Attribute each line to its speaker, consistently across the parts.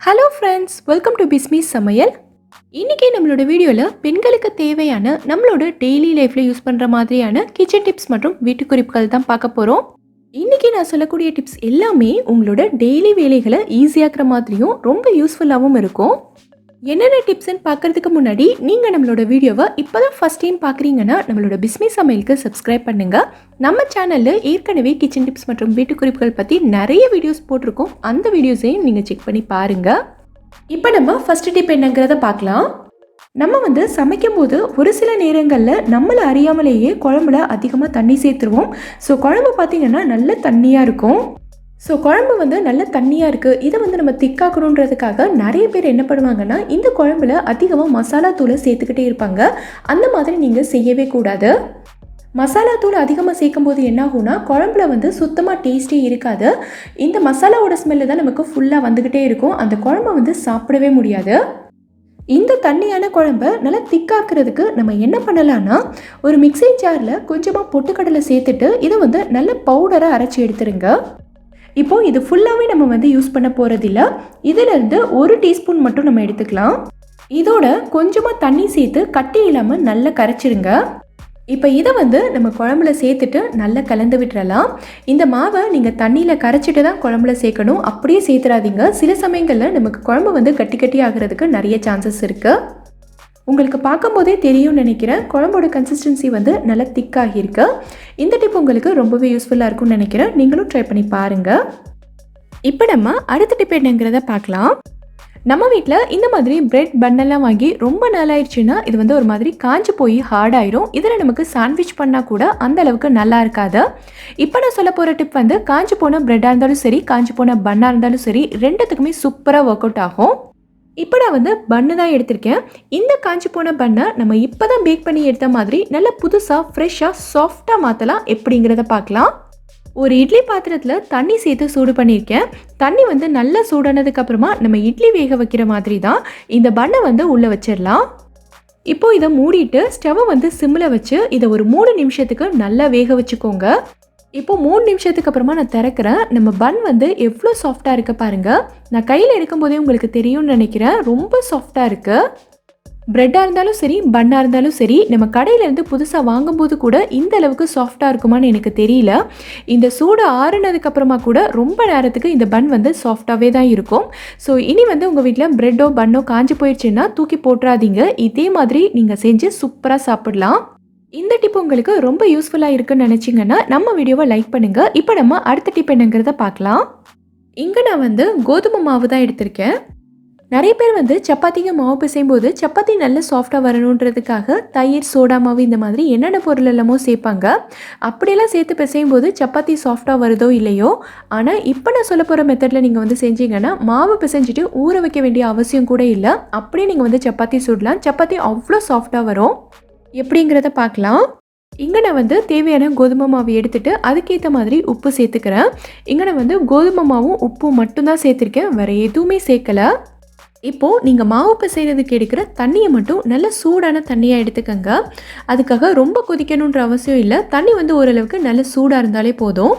Speaker 1: Hello friends welcome to Bismis Samayal இன்றைக்கி நம்மளோட வீடியோவில் பெண்களுக்கு தேவையான நம்மளோட டெய்லி லைஃப்பில் யூஸ் பண்ணுற மாதிரியான கிச்சன் டிப்ஸ் மற்றும் வீட்டு குறிப்புகள் தான் பார்க்க போகிறோம் இன்றைக்கி நான் சொல்லக்கூடிய டிப்ஸ் எல்லாமே உங்களோட டெய்லி வேலைகளை ஈஸியாக்குற மாதிரியும் ரொம்ப யூஸ்ஃபுல்லாகவும் இருக்கும். என்னென்ன டிப்ஸ்ன்னு பார்க்கறதுக்கு முன்னாடி நீங்கள் நம்மளோட வீடியோவை இப்போ தான் ஃபஸ்ட் டைம் பார்க்குறீங்கன்னா நம்மளோட பிஸ்னஸ் சமையலுக்கு சப்ஸ்கிரைப் பண்ணுங்கள் நம்ம சேனலில் ஏற்கனவே கிச்சன் டிப்ஸ் மற்றும் வீட்டு குறிப்புகள் பற்றி நிறைய வீடியோஸ் போட்டிருக்கோம். அந்த வீடியோஸையும் நீங்கள் செக் பண்ணி பாருங்கள் இப்போ நம்ம ஃபஸ்ட் டிப் என்னங்கிறத பார்க்கலாம். நம்ம வந்து சமைக்கும் போது ஒரு சில நேரங்களில் நம்மளை அறியாமலேயே குழம்புல அதிகமாக தண்ணி சேர்த்துருவோம். ஸோ குழம்பு பார்த்திங்கன்னா நல்ல தண்ணியாக இருக்கும். ஸோ குழம்பு வந்து நல்ல தண்ணியாக இருக்குது இதை வந்து நம்ம திக்காக்கணுன்றதுக்காக நிறைய பேர் என்ன பண்ணுவாங்கன்னா இந்த குழம்புல அதிகமாக மசாலா தூளை சேர்த்துக்கிட்டே இருப்பாங்க. அந்த மாதிரி நீங்கள் செய்யவே கூடாது. மசாலா தூள் அதிகமாக சேர்க்கும் போது என்னாகும்னா குழம்புல வந்து சுத்தமாக டேஸ்ட்டே இருக்காது. இந்த மசாலாவோட ஸ்மெல்லு தான் நமக்கு ஃபுல்லாக வந்துக்கிட்டே இருக்கும். அந்த குழம்பை வந்து சாப்பிடவே முடியாது. இந்த தண்ணியான குழம்ப நல்லா திக்காக்குறதுக்கு நம்ம என்ன பண்ணலான்னா ஒரு மிக்ஸி ஜாரில் கொஞ்சமாக பொட்டுக்கடலை சேர்த்துட்டு இதை வந்து நல்ல பவுடரை அரைச்சி எடுத்துருங்க. இப்போது இது ஃபுல்லாகவே நம்ம வந்து யூஸ் பண்ண போகிறதில்ல இதிலிருந்து ஒரு டீஸ்பூன் மட்டும் நம்ம எடுத்துக்கலாம். இதோட கொஞ்சமாக தண்ணி சேர்த்து கட்டி இல்லாமல் நல்லா கரைச்சிருங்க. இப்போ இதை வந்து நம்ம குழம்புல சேர்த்துட்டு நல்லா கலந்து விட்டுறலாம். இந்த மாவை நீங்கள் தண்ணியில் கரைச்சிட்டு தான் குழம்புல சேர்க்கணும். அப்படியே சேர்த்துறாதீங்க. சில சமயங்களில் நமக்கு குழம்பு வந்து கட்டி கட்டி ஆகிறதுக்கு நிறைய சான்சஸ் இருக்குது உங்களுக்கு பார்க்கும்போதே தெரியும்னு நினைக்கிறேன். குழம்போட கன்சிஸ்டன்சி வந்து நல்லா திக்காகியிருக்கு இந்த டிப் உங்களுக்கு ரொம்பவே யூஸ்ஃபுல்லாக இருக்கும்னு நினைக்கிறேன். நீங்களும் ட்ரை பண்ணி பாருங்கள் இப்போ நம்ம அடுத்த டிப் என்னங்கிறத பார்க்கலாம். நம்ம வீட்டில் இந்த மாதிரி பிரெட் பன்னெல்லாம் வாங்கி ரொம்ப நாளாயிடுச்சுன்னா இது வந்து ஒரு மாதிரி காஞ்சு போய் ஹார்டாயிரும் இதில் நமக்கு சாண்ட்விச் பண்ணால் கூட அந்த அளவுக்கு நல்லா இருக்காது. இப்போ நான் சொல்ல போகிற டிப் வந்து காஞ்சு போன பிரெட்டாக இருந்தாலும் சரி காஞ்சி போன பன்னாக இருந்தாலும் சரி ரெண்டுத்துக்குமே சூப்பராக ஒர்க் அவுட் ஆகும். இப்போ நான் வந்து பன்னு தான் எடுத்திருக்கேன். இந்த காஞ்சி போன பண்ணை நம்ம இப்போ தான் பேக் பண்ணி எடுத்த மாதிரி நல்லா புதுசாக ஃப்ரெஷ்ஷாக சாஃப்டாக மாற்றலாம் எப்படிங்கிறத பார்க்கலாம். ஒரு இட்லி பாத்திரத்தில் தண்ணி சேர்த்து சூடு பண்ணியிருக்கேன். தண்ணி வந்து நல்லா சூடானதுக்கப்புறமா நம்ம இட்லி வேக வைக்கிற மாதிரி தான் இந்த பண்ணை வந்து உள்ளே வச்சிடலாம். இப்போ இதை மூடிட்டு ஸ்டவ்வை வந்து சிம்மில் வச்சு இதை ஒரு மூணு நிமிஷத்துக்கு நல்லா வேக வச்சுக்கோங்க. இப்போ மூணு நிமிஷத்துக்கு அப்புறமா நான் திறக்கிறேன். நம்ம பன் வந்து எவ்வளோ சாஃப்டாக இருக்க பாருங்கள் நான் கையில் எடுக்கும்போதே உங்களுக்கு தெரியும்னு நினைக்கிறேன். ரொம்ப சாஃப்டாக இருக்குது பிரெட்டாக இருந்தாலும் சரி பன்னாக இருந்தாலும் சரி நம்ம கடையிலேருந்து புதுசாக வாங்கும்போது கூட இந்த அளவுக்கு சாஃப்டாக இருக்குமான்னு எனக்கு தெரியல. இந்த சூடு ஆறுனதுக்கப்புறமா கூட ரொம்ப நேரத்துக்கு இந்த பன் வந்து சாஃப்டாகவே தான் இருக்கும். ஸோ இனி வந்து உங்கள் வீட்டில் பிரெட்டோ பன்னோ காஞ்சி போயிடுச்சுன்னா தூக்கி போட்டுறாதீங்க. இதே மாதிரி நீங்கள் செஞ்சு சூப்பராக சாப்பிடலாம். இந்த டிப் உங்களுக்கு ரொம்ப யூஸ்ஃபுல்லாக இருக்குன்னு நினச்சிங்கன்னா நம்ம வீடியோவை லைக் பண்ணுங்கள் இப்போ நம்ம அடுத்த டிப் என்னங்கிறத பார்க்கலாம். இங்கே நான் வந்து கோதுமை மாவு தான் எடுத்திருக்கேன். நிறைய பேர் வந்து சப்பாத்திக்கு மாவு பிசையும் போது சப்பாத்தி நல்ல சாஃப்டாக வரணுன்றதுக்காக தயிர் சோடா மாவு இந்த மாதிரி என்னென்ன பொருள் எல்லாமோ சேர்ப்பாங்க. அப்படியெல்லாம் சேர்த்து பிசையும் போது சப்பாத்தி சாஃப்டாக வருதோ இல்லையோ? ஆனால் இப்போ நான் சொல்ல போகிற மெத்தடில் நீங்கள் வந்து செஞ்சீங்கன்னா மாவு பிசைஞ்சிட்டு ஊற வைக்க வேண்டிய அவசியம் கூட இல்லை. அப்படியே நீங்கள் வந்து சப்பாத்தி சுடலாம். சப்பாத்தி அவ்வளோ சாஃப்டாக வரும். எப்படிங்கிறத பார்க்கலாம். இங்கே நான் வந்து தேவையான கோதுமை மாவு எடுத்துகிட்டு அதுக்கேற்ற மாதிரி உப்பு சேர்த்துக்கிறேன். இங்கே நான் வந்து கோதுமை மாவும் உப்பும் மட்டும்தான் சேர்த்துருக்கேன். வேறு எதுவுமே சேர்க்கலை. இப்போது நீங்கள் மாவு பிசைகிறதுக்கு எடுக்கிற தண்ணியை மட்டும் நல்ல சூடான தண்ணியாக எடுத்துக்கோங்க. அதுக்காக ரொம்ப கொதிக்கணுன்ற அவசியம் இல்லை. தண்ணி வந்து ஓரளவுக்கு நல்ல சூடாக இருந்தாலே போதும்.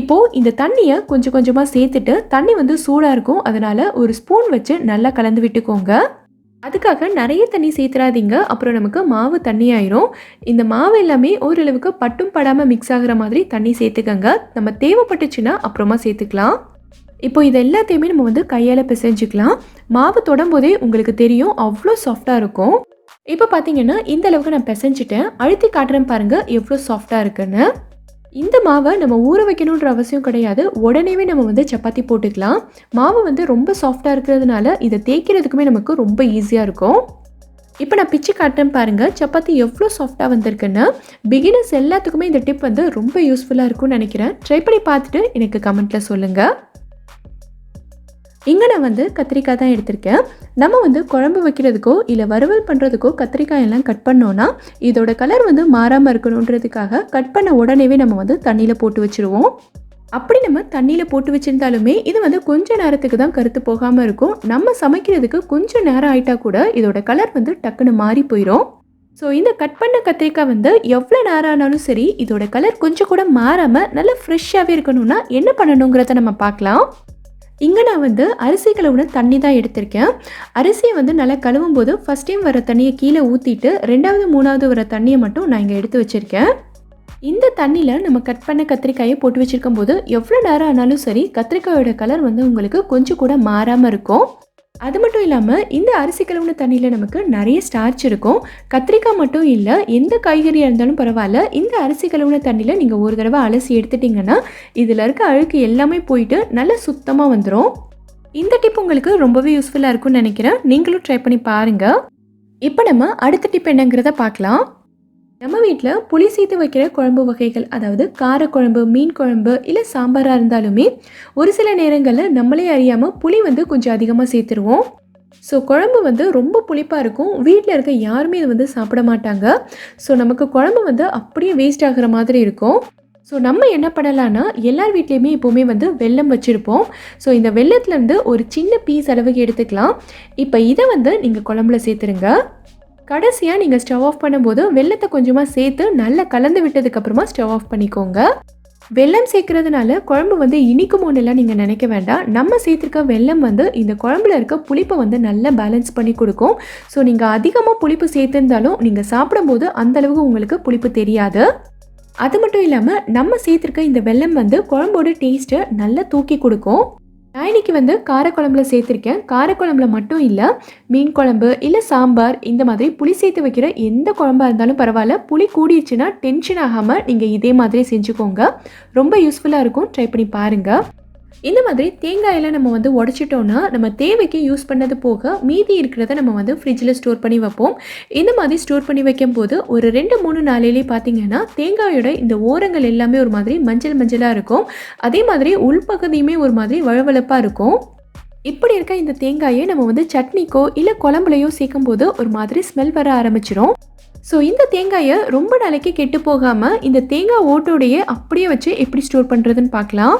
Speaker 1: இப்போது இந்த தண்ணியை கொஞ்சம் கொஞ்சமாக சேர்த்துட்டு தண்ணி வந்து சூடாக இருக்கும். அதனால் ஒரு ஸ்பூன் வச்சு நல்லா கலந்து விட்டுக்கோங்க. அதுக்காக நிறைய தண்ணி சேர்த்துறாதீங்க அப்புறம் நமக்கு மாவு தண்ணி ஆயிரும் இந்த மாவு எல்லாமே ஓரளவுக்கு பட்டும் படாமல் மிக்ஸ் ஆகிற மாதிரி தண்ணி சேர்த்துக்கங்க. நம்ம தேவைப்பட்டுச்சுன்னா அப்புறமா சேர்த்துக்கலாம். இப்போ இது எல்லாத்தையுமே நம்ம வந்து கையால் பிசைஞ்சுக்கலாம். மாவு தொடம்போதே உங்களுக்கு தெரியும் அவ்வளோ சாஃப்டாக இருக்கும். இப்போ பார்த்தீங்கன்னா இந்த அளவுக்கு நான் பிசைஞ்சிட்டேன். அழுத்தி காட்டுறேன் பாருங்கள் எவ்வளோ சாஃப்டாக இருக்குன்னு. இந்த மாவை நம்ம ஊற வைக்கணுன்ற அவசியம் கிடையாது. உடனேவே நம்ம வந்து சப்பாத்தி போட்டுக்கலாம். மாவு வந்து ரொம்ப சாஃப்டாக இருக்கிறதுனால இதை தேய்க்கிறதுக்குமே நமக்கு ரொம்ப ஈஸியாக இருக்கும். இப்போ நான் பிச்சு காட்டுறேன் பாருங்கள் சப்பாத்தி எவ்வளோ சாஃப்டாக வந்திருக்குன்னு. பிகினர்ஸ் எல்லாத்துக்குமே இந்த டிப் வந்து ரொம்ப யூஸ்ஃபுல்லாக இருக்கும்னு நினைக்கிறேன். ட்ரை பண்ணி பார்த்துட்டு எனக்கு கமெண்ட்டில் சொல்லுங்கள் இங்கே நான் வந்து கத்திரிக்காய் தான் எடுத்திருக்கேன். நம்ம வந்து குழம்பு வைக்கிறதுக்கோ இல்லை வறுவல் பண்ணுறதுக்கோ கத்திரிக்காயெல்லாம் கட் பண்ணோன்னா இதோட கலர் வந்து மாறாமல் இருக்கணுன்றதுக்காக கட் பண்ண உடனேவே நம்ம வந்து தண்ணியில் போட்டு வச்சுருவோம். அப்படி நம்ம தண்ணியில் போட்டு வச்சுருந்தாலுமே இது வந்து கொஞ்ச நேரத்துக்கு தான் கருத்து போகாமல் இருக்கும். நம்ம சமைக்கிறதுக்கு கொஞ்சம் நேரம் ஆயிட்டா கூட இதோட கலர் வந்து டக்குன்னு மாறி போயிடும் ஸோ இந்த கட் பண்ண கத்திரிக்காய் வந்து எவ்வளோ நேரம் ஆனாலும் சரி இதோட கலர் கொஞ்சம் கூட மாறாமல் நல்லா ஃப்ரெஷ்ஷாகவே இருக்கணும்னா என்ன பண்ணணுங்கிறத நம்ம பார்க்கலாம். இங்கே நான் வந்து அரிசி கழுவுன தண்ணி தான் எடுத்திருக்கேன். அரிசியை வந்து நல்லா கழுவும் போது ஃபஸ்ட் டைம் வர தண்ணியை கீழே ஊற்றிட்டு ரெண்டாவது மூணாவது வர தண்ணியை மட்டும் நான் இங்கே எடுத்து வச்சுருக்கேன். இந்த தண்ணியில் நம்ம கட் பண்ண கத்திரிக்காயை போட்டு வச்சுருக்கும் போது எவ்வளோ நேரம் ஆனாலும் சரி கத்திரிக்காயோட கலர் வந்து உங்களுக்கு கொஞ்சம் கூட மாறாமல் இருக்கும். அது மட்டும் இல்லாமல் இந்த அரிசி கழுவுன தண்ணியில் நமக்கு நிறைய ஸ்டார்ச் இருக்கும். கத்திரிக்காய் மட்டும் இல்லை எந்த காய்கறியாக இருந்தாலும் பரவாயில்ல இந்த அரிசி கழுவுன தண்ணியில் நீங்கள் ஒரு தடவை அலசி எடுத்துட்டிங்கன்னா இதில் இருக்க அழுக்கு எல்லாமே போயிட்டு நல்லா சுத்தமாக வந்துடும் இந்த டிப் உங்களுக்கு ரொம்பவே யூஸ்ஃபுல்லாக இருக்கும்னு நினைக்கிறேன். நீங்களும் ட்ரை பண்ணி பாருங்கள் இப்போ நம்ம அடுத்த டிப் என்னங்கிறத பார்க்கலாம். நம்ம வீட்டில் புளி சேர்த்து வைக்கிற குழம்பு வகைகள் அதாவது காரக்குழம்பு மீன் குழம்பு இல்லை சாம்பாராக இருந்தாலுமே ஒரு சில நேரங்களில் நம்மளே அறியாமல் புளி வந்து கொஞ்சம் அதிகமாக சேர்த்துருவோம். ஸோ குழம்பு வந்து ரொம்ப புளிப்பாக இருக்கும். வீட்டில் இருக்க யாருமே இது வந்து சாப்பிட மாட்டாங்க. ஸோ நமக்கு குழம்பு வந்து அப்படியே வேஸ்ட் ஆகிற மாதிரி இருக்கும். ஸோ நம்ம என்ன பண்ணலான்னா எல்லார் வீட்லேயுமே எப்போவுமே வந்து வெல்லம் வச்சுருப்போம். ஸோ இந்த வெள்ளத்துலேருந்து ஒரு சின்ன பீஸ் அளவுக்கு எடுத்துக்கலாம். இப்போ இதை வந்து நீங்கள் குழம்புல சேர்த்துருங்க. கடைசியாக நீங்கள் ஸ்டவ் ஆஃப் பண்ணும்போது வெள்ளத்தை கொஞ்சமாக சேர்த்து நல்லா கலந்து விட்டதுக்கப்புறமா ஸ்டவ் ஆஃப் பண்ணிக்கோங்க. வெல்லம் சேர்க்கறதுனால குழம்பு வந்து இனிக்குமோன்னெல்லாம் நீங்கள் நினைக்க வேண்டாம். நம்ம சேர்த்துருக்க வெல்லம் வந்து இந்த குழம்புல இருக்க புளிப்பை வந்து நல்லா பேலன்ஸ் பண்ணி கொடுக்கும். ஸோ நீங்கள் அதிகமாக புளிப்பு சேர்த்துருந்தாலும் நீங்கள் சாப்பிடும்போது அந்தளவுக்கு உங்களுக்கு புளிப்பு தெரியாது. அது மட்டும் இல்லாமல் நம்ம சேர்த்துருக்க இந்த வெல்லம் வந்து குழம்போட டேஸ்ட்டை நல்லா தூக்கி கொடுக்கும். நான் இன்னைக்கு வந்து காரக்குழம்புல சேர்த்துருக்கேன். காரக்குழம்புல மட்டும் இல்லை மீன் குழம்பு இல்லை சாம்பார் இந்த மாதிரி புளி சேர்த்து வைக்கிற எந்த குழம்பாக இருந்தாலும் பரவாயில்ல. புளி கூடிடுச்சுன்னா டென்ஷன் ஆகாமல் நீங்கள் இதே மாதிரி செஞ்சுக்கோங்க. ரொம்ப யூஸ்ஃபுல்லாக இருக்கும். ட்ரை பண்ணி பாருங்கள் இந்த மாதிரி தேங்காயெல்லாம் நம்ம வந்து உடச்சிட்டோன்னா நம்ம தேவைக்கு யூஸ் பண்ணது போக மீதி இருக்கிறத நம்ம வந்து ஃப்ரிட்ஜில் ஸ்டோர் பண்ணி வைப்போம். இந்த மாதிரி ஸ்டோர் பண்ணி வைக்கும்போது ஒரு ரெண்டு மூணு நாளையிலே பார்த்தீங்கன்னா தேங்காயோட இந்த ஓரங்கள் எல்லாமே ஒரு மாதிரி மஞ்சள் மஞ்சளாக இருக்கும். அதே மாதிரி உள்பகுதியுமே ஒரு மாதிரி வழவழப்பாக இருக்கும். இப்படி இருக்க இந்த தேங்காயை நம்ம வந்து சட்னிக்கோ இல்லை குழம்புலையோ சேர்க்கும் போது ஒரு மாதிரி ஸ்மெல் வர ஆரம்பிச்சிடும் ஸோ இந்த தேங்காயை ரொம்ப நாளைக்கு கெட்டு போகாமல் இந்த தேங்காய் ஓட்டோடையே அப்படியே வச்சு எப்படி ஸ்டோர் பண்ணுறதுன்னு பார்க்கலாம்.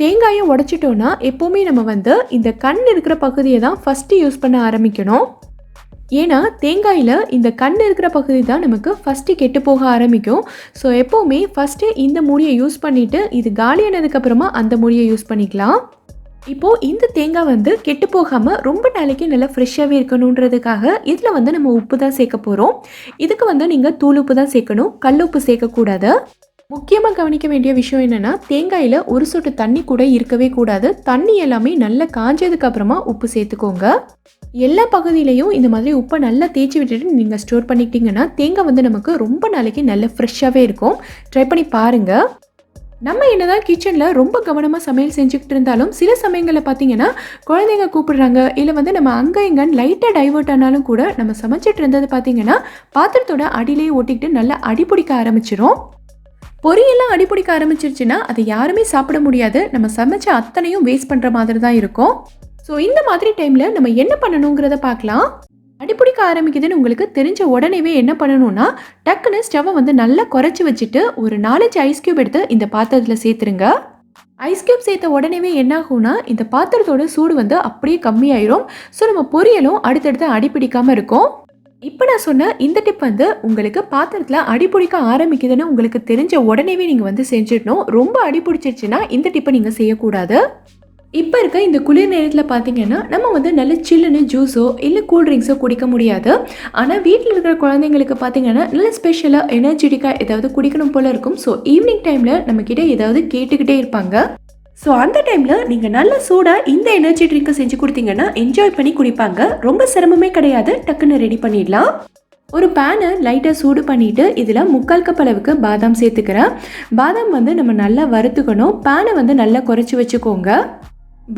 Speaker 1: தேங்காயை உடச்சிட்டோன்னா எப்போவுமே நம்ம வந்து இந்த கண் இருக்கிற பகுதியை தான் ஃபஸ்ட்டு யூஸ் பண்ண ஆரம்பிக்கணும். ஏன்னா தேங்காயில் இந்த கண் இருக்கிற பகுதி தான் நமக்கு ஃபஸ்ட்டு கெட்டு போக ஆரம்பிக்கும். ஸோ எப்போவுமே ஃபஸ்ட்டு இந்த மூடியை யூஸ் பண்ணிவிட்டு இது காலியானதுக்கப்புறமா அந்த மூடியை யூஸ் பண்ணிக்கலாம். இப்போது இந்த தேங்காய் வந்து கெட்டு போகாமல் ரொம்ப நாளைக்கு நல்லா ஃப்ரெஷ்ஷாகவே இருக்கணுன்றதுக்காக இதில் வந்து நம்ம உப்பு தான் சேர்க்க போகிறோம் இதுக்கு வந்து நீங்கள் தூள் உப்பு தான் சேர்க்கணும். கல் உப்பு சேர்க்கக்கூடாது முக்கியமாக கவனிக்க வேண்டிய விஷயம் என்னென்னா தேங்காயில் ஒரு சொட்டு தண்ணி கூட இருக்கவே கூடாது. தண்ணி எல்லாமே நல்லா காஞ்சதுக்கு அப்புறமா உப்பு சேர்த்துக்கோங்க. எல்லா பகுதியிலையும் இந்த மாதிரி உப்பை நல்லா தேய்ச்சி விட்டுட்டு நீங்கள் ஸ்டோர் பண்ணிக்கிட்டீங்கன்னா தேங்காய் வந்து நமக்கு ரொம்ப நாளைக்கு நல்ல ஃப்ரெஷ்ஷாகவே இருக்கும். ட்ரை பண்ணி பாருங்கள் நம்ம என்னதான் கிச்சனில் ரொம்ப கவனமாக சமையல் செஞ்சுக்கிட்டு இருந்தாலும் சில சமயங்களில் பார்த்தீங்கன்னா குழந்தைங்க கூப்பிடுறாங்க இல்லை வந்து நம்ம அங்கே இங்கன்னு லைட்டாக டைவர்ட் ஆனாலும் கூட நம்ம சமைச்சிட்டு இருந்தது பார்த்தீங்கன்னா பாத்திரத்தோட அடியிலேயே ஒட்டிக்கிட்டு நல்லா அடிப்பிடிக்க ஆரம்பிச்சிடும் பொரியெல்லாம் அடிப்பிடிக்க ஆரம்பிச்சிருச்சுன்னா அதை யாருமே சாப்பிட முடியாது. நம்ம சமைச்ச அத்தனையும் வேஸ்ட் பண்ணுற மாதிரி தான் இருக்கும். ஸோ இந்த மாதிரி டைமில் நம்ம என்ன பண்ணணுங்கிறத பார்க்கலாம். அடிப்பிடிக்க ஆரம்பிக்குதுன்னு உங்களுக்கு தெரிஞ்ச உடனேவே என்ன பண்ணணும்னா டக்குன்னு ஸ்டவ்வை வந்து நல்லா குறைச்சி வச்சுட்டு ஒரு நாலஞ்சு ஐஸ் கியூப் எடுத்து இந்த பாத்திரத்தில் சேர்த்துருங்க. ஐஸ் கியூப் சேர்த்த உடனேவே என்ன ஆகும்னா இந்த பாத்திரத்தோட சூடு வந்து அப்படியே கம்மியாயிரும். ஸோ நம்ம பொரியலும் அடுத்தடுத்து அடிப்பிடிக்காமல் இருக்கும். இப்போ நான் சொன்ன இந்த டிப் வந்து உங்களுக்கு பாத்திரத்தில் அடிப்பிடிக்க ஆரம்பிக்குதுன்னு உங்களுக்கு தெரிஞ்ச உடனேவே நீங்கள் வந்து செஞ்சிடணும். ரொம்ப அடிப்பிடிச்சிருச்சுன்னா இந்த டிப்பை நீங்கள் செய்யக்கூடாது. இப்போ இருக்க இந்த குளிர் நேரத்தில் பார்த்தீங்கன்னா நம்ம வந்து நல்ல சில்லுன்னு ஜூஸோ இல்லை கூல்ட்ரிங்க்ஸோ குடிக்க முடியாது. ஆனால் வீட்டில் இருக்கிற குழந்தைங்களுக்கு பார்த்தீங்கன்னா நல்ல ஸ்பெஷலாக எனர்ஜெட்டிக்காக ஏதாவது குடிக்கணும் போல இருக்கும். ஸோ ஈவினிங் டைமில் நம்மக்கிட்ட ஏதாவது கேட்டுக்கிட்டே இருப்பாங்க. ஸோ அந்த டைமில் நீங்கள் நல்ல சூடாக இந்த எனர்ஜி ட்ரிங்கை செஞ்சு கொடுத்தீங்கன்னா என்ஜாய் பண்ணி குடிப்பாங்க. ரொம்ப சிரமமே கிடையாது. டக்குன்னு ரெடி பண்ணிடலாம். ஒரு பேனை லைட்டாக சூடு பண்ணிவிட்டு இதில் முக்கால் கப் அளவுக்கு பாதாம் சேர்த்துக்கிறேன். பாதாம் வந்து நம்ம நல்லா வறுத்துக்கணும். பேனை வந்து நல்லா குறைச்சி வச்சுக்கோங்க.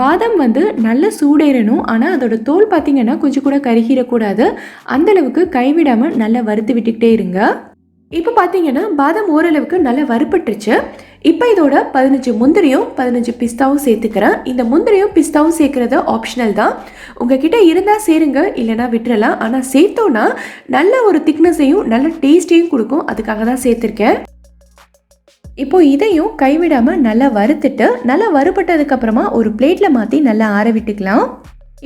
Speaker 1: பாதாம் வந்து நல்ல சூடேறணும். ஆனால் அதோட தோல் பார்த்தீங்கன்னா கொஞ்சம் கூட கருகிடக்கூடாது. அந்தளவுக்கு கைவிடாமல் நல்லா வறுத்து விட்டுக்கிட்டே இருங்க. இப்போ பார்த்தீங்கன்னா பாதாம் ஓரளவுக்கு நல்லா வறுப்பட்டுருச்சு இப்போ இதோட பதினஞ்சு முந்திரியும் பதினஞ்சு பிஸ்தாவும் சேர்த்துக்கிறேன். இந்த முந்திரியும் பிஸ்தாவும் சேர்க்குறது ஆப்ஷனல் தான். உங்ககிட்ட இருந்தால் சேருங்க இல்லைனா விட்டுறலாம். ஆனால் சேர்த்தோன்னா நல்ல ஒரு திக்னஸையும் நல்ல டேஸ்ட்டையும் கொடுக்கும். அதுக்காக தான் சேர்த்துருக்கேன். இப்போ இதையும் கைவிடாமல் நல்லா வறுத்துட்டு நல்லா வறுபட்டதுக்கப்புறமா ஒரு பிளேட்டில் மாற்றி நல்லா ஆற விட்டுக்கலாம்.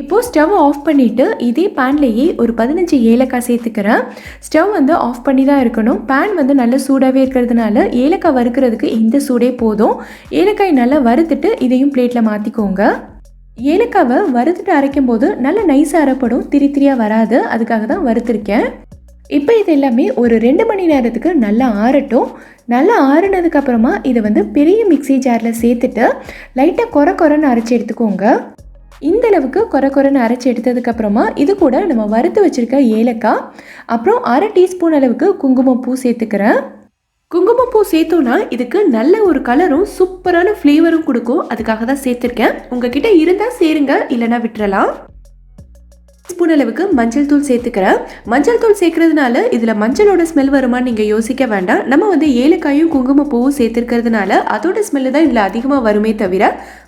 Speaker 1: இப்போது ஸ்டவ் ஆஃப் பண்ணிவிட்டு இதே பேன்லேயே ஒரு பதினஞ்சு ஏலக்காய் சேர்த்துக்கிறேன். ஸ்டவ் வந்து ஆஃப் பண்ணி தான் இருக்கணும். பேன் வந்து நல்ல சூடாகவே இருக்கிறதுனால ஏலக்காய் வறுக்கிறதுக்கு இந்த சூடே போதும். ஏலக்காய் நல்லா வறுத்துட்டு இதையும் பிளேட்டில் மாற்றிக்கோங்க ஏலக்காவை வறுத்துட்டு அரைக்கும் போது நல்ல நைஸாக அரைப்படும். திரி திரியாக வராது. அதுக்காக தான் வறுத்துருக்கேன். இப்போ இது எல்லாமே ஒரு ரெண்டு மணி நேரத்துக்கு நல்லா ஆறட்டும். நல்லா ஆறுனதுக்கப்புறமா இதை வந்து பெரிய மிக்ஸி ஜாரில் சேர்த்துட்டு லைட்டாக கொர கொரன்னு அரைச்சி எடுத்துக்கோங்க. இந்த அளவுக்கு கொர கொரன்னு அரைச்சி எடுத்ததுக்கப்புறமா இது கூட நம்ம வறுத்து வச்சுருக்க ஏலக்காய் அப்புறம் அரை டீஸ்பூன் அளவுக்கு குங்குமப்பூ சேர்த்துக்கிறேன். குங்குமப்பூ சேர்த்தோன்னா இதுக்கு நல்ல ஒரு கலரும் சூப்பரான ஃப்ளேவரும் கொடுக்கும். அதுக்காக தான் சேர்த்துருக்கேன். உங்ககிட்ட இருந்தால் சேருங்க இல்லைன்னா விட்டுறலாம். ஸ்பூன் அளவுக்கு மஞ்சள் தூள் சேர்த்துக்கிறேன். மஞ்சள் தூள் சேர்க்கறதுனால இதில் மஞ்சளோட ஸ்மெல் வருமான்னு நீங்கள் யோசிக்க வேண்டாம். நம்ம வந்து ஏலக்காயும் குங்குமப்பூவும் சேர்த்துருக்கிறதுனால அதோட ஸ்மெல்லு தான் இதில் அதிகமாக வருமே தவிர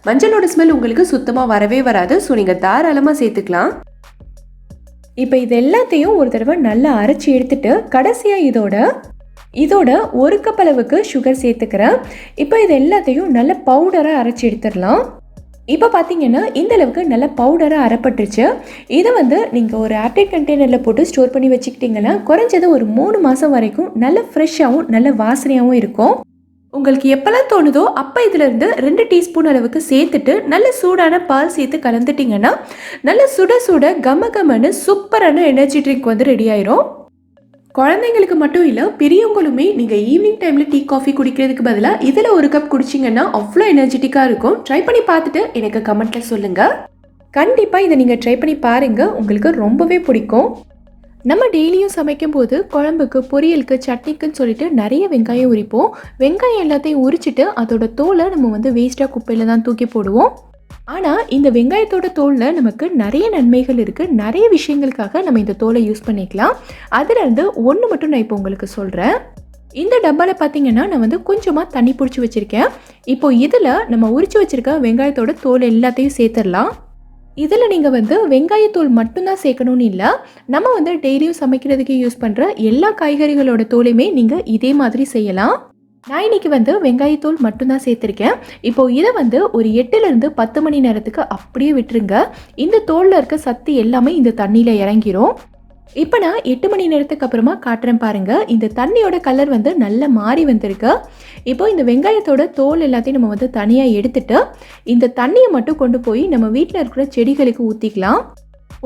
Speaker 1: மஞ்சளோட ஸ்மெல் உங்களுக்கு சுத்தமாக வரவே வராது. ஸோ நீங்கள் தாராளமாக சேர்த்துக்கலாம். இப்போ இது எல்லாத்தையும் ஒரு தடவை நல்லா அரைச்சி எடுத்துட்டு கடைசியாக இதோட இதோட ஒரு கப் அளவுக்கு சுகர் சேர்த்துக்கிறேன். இப்போ இது எல்லாத்தையும் நல்ல பவுடராக அரைச்சி எடுத்துடலாம். இப்போ பார்த்தீங்கன்னா இந்த அளவுக்கு நல்ல பவுடராக அறப்பட்டுருச்சு இதை வந்து நீங்கள் ஒரு ஆப்டேட் கண்டெய்னரில் போட்டு ஸ்டோர் பண்ணி வச்சுக்கிட்டிங்கன்னா குறைஞ்சது ஒரு மூணு மாதம் வரைக்கும் நல்ல ஃப்ரெஷ்ஷாகவும் நல்ல வாசனையாகவும் இருக்கும். உங்களுக்கு எப்போல்லாம் தோணுதோ அப்போ இதிலிருந்து ரெண்டு டீஸ்பூன் அளவுக்கு சேர்த்துட்டு நல்ல சூடான பால் சேர்த்து கலந்துட்டிங்கன்னா நல்ல சுட சுட கம கமன்னு சூப்பரான எனர்ஜி ட்ரிங்க் வந்து ரெடி ஆயிரும். குழந்தைங்களுக்கு மட்டும் இல்லை பெரியவங்களுமே நீங்கள் ஈவினிங் டைமில் டீ காஃபி குடிக்கிறதுக்கு பதிலாக இதில் ஒரு கப் குடிச்சிங்கன்னா அவ்வளோ எனர்ஜெட்டிக்காக இருக்கும். ட்ரை பண்ணி பார்த்துட்டு எனக்கு கமெண்ட்டில் சொல்லுங்கள் கண்டிப்பாக இதை நீங்கள் ட்ரை பண்ணி பாருங்கள் உங்களுக்கு ரொம்பவே பிடிக்கும். நம்ம டெய்லியும் சமைக்கும் போது குழம்புக்கு பொரியலுக்கு சட்னிக்குன்னு சொல்லிட்டு நிறைய வெங்காயம் உரிப்போம். வெங்காயம் எல்லாத்தையும் உரிச்சிட்டு அதோட தோலை நம்ம வந்து வேஸ்ட்டாக குப்பையில் தான் தூக்கி போடுவோம். ஆனால் இந்த வெங்காயத்தோட தோலில் நமக்கு நிறைய நன்மைகள் இருக்குது நிறைய விஷயங்களுக்காக நம்ம இந்த தோலை யூஸ் பண்ணிக்கலாம். அதுலேருந்து ஒன்று மட்டும் நான் இப்போ உங்களுக்கு சொல்கிறேன் இந்த டப்பாவில் பார்த்தீங்கன்னா நான் வந்து கொஞ்சமாக தண்ணி பிடிச்சி வச்சுருக்கேன். இப்போ இதில் நம்ம உரிச்சு வச்சுருக்க வெங்காயத்தோட தோல் எல்லாத்தையும் சேர்த்துடலாம். இதில் நீங்கள் வந்து வெங்காயத்தோல் மட்டும்தான் சேர்க்கணும்னு இல்லை. நம்ம வந்து டெய்லியும் சமைக்கிறதுக்கு யூஸ் பண்ணுற எல்லா காய்கறிகளோட தோலையுமே நீங்கள் இதே மாதிரி செய்யலாம். நான் இன்னைக்கு வந்து வெங்காயத்தூள் மட்டும்தான் சேர்த்துருக்கேன். இப்போது இதை வந்து ஒரு எட்டுலேருந்து பத்து மணி நேரத்துக்கு அப்படியே விட்டுருங்க. இந்த தோலில் இருக்க சத்து எல்லாமே இந்த தண்ணியில் இறங்கிரும். இப்போ நான் எட்டு மணி நேரத்துக்கு அப்புறமா காட்டுறேன் பாருங்கள் இந்த தண்ணியோட கலர் வந்து நல்லா மாறி வந்திருக்கு. இப்போ இந்த வெங்காயத்தோட தோல் எல்லாத்தையும் நம்ம வந்து தனியாக எடுத்துட்டு இந்த தண்ணியை மட்டும் கொண்டு போய் நம்ம வீட்டில் இருக்கிற செடிகளுக்கு ஊற்றிக்கலாம்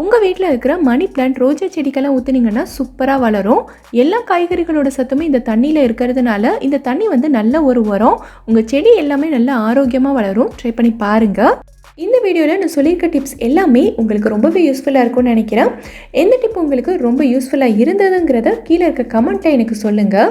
Speaker 1: உங்கள் வீட்டில் இருக்கிற மணி பிளான்ட் ரோஜா செடிக்கெல்லாம் ஊற்றுனீங்கன்னா சூப்பராக வளரும். எல்லா காய்கறிகளோட சத்துமே இந்த தண்ணியில் இருக்கிறதுனால இந்த தண்ணி வந்து நல்ல ஒரு உரம். உங்கள் செடி எல்லாமே நல்ல ஆரோக்கியமாக வளரும். ட்ரை பண்ணி பாருங்கள் இந்த வீடியோவில் நான் சொல்லியிருக்க டிப்ஸ் எல்லாமே உங்களுக்கு ரொம்பவே யூஸ்ஃபுல்லாக இருக்கும்னு நினைக்கிறேன். எந்த டிப் உங்களுக்கு ரொம்ப யூஸ்ஃபுல்லாக இருந்ததுங்கிறத கீழே இருக்க கமெண்ட்டில் எனக்கு சொல்லுங்கள்